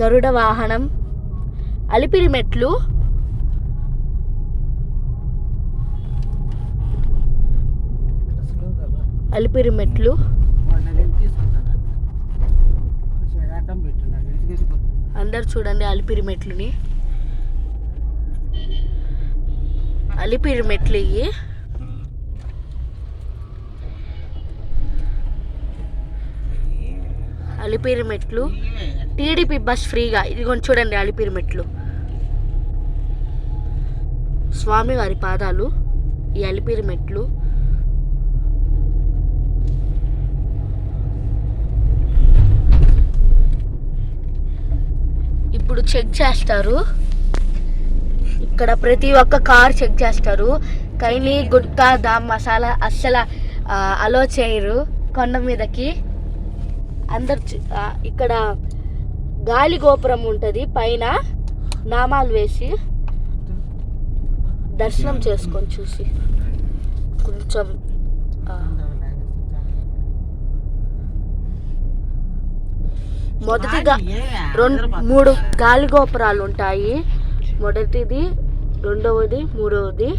గరుడ వాహనం. అలిపిరి మెట్లు. అలిపిరి మెట్లు. అందరు చూడండి అలిపిరి మెట్లుని. అలిపిరి మెట్లు ఇవి అలిపిరి మెట్లు టీడీపీ బస్ ఫ్రీగా. ఇదిగోండి చూడండి అలిపిరి మెట్లు స్వామివారి పాదాలు ఈ అలిపిరి మెట్లు ఇప్పుడు చెక్ చేస్తారు. ఇక్కడ ప్రతి ఒక్క కార్ చెక్ చేస్తారు. కైని గుట్కా దామ్ మసాలా అస్సలు అలో చేయరు. కొండ మీదకి. అందరు ఇక్కడ గాలి గోపురం ఉంటుంది. పైన నామాలు వేసి దర్శనం చేసుకొని చూసి కొంచెం మొదటిగా రెండు మూడు గాలి గోపురాలు ఉంటాయి. మొదటిది రెండవది మూడవది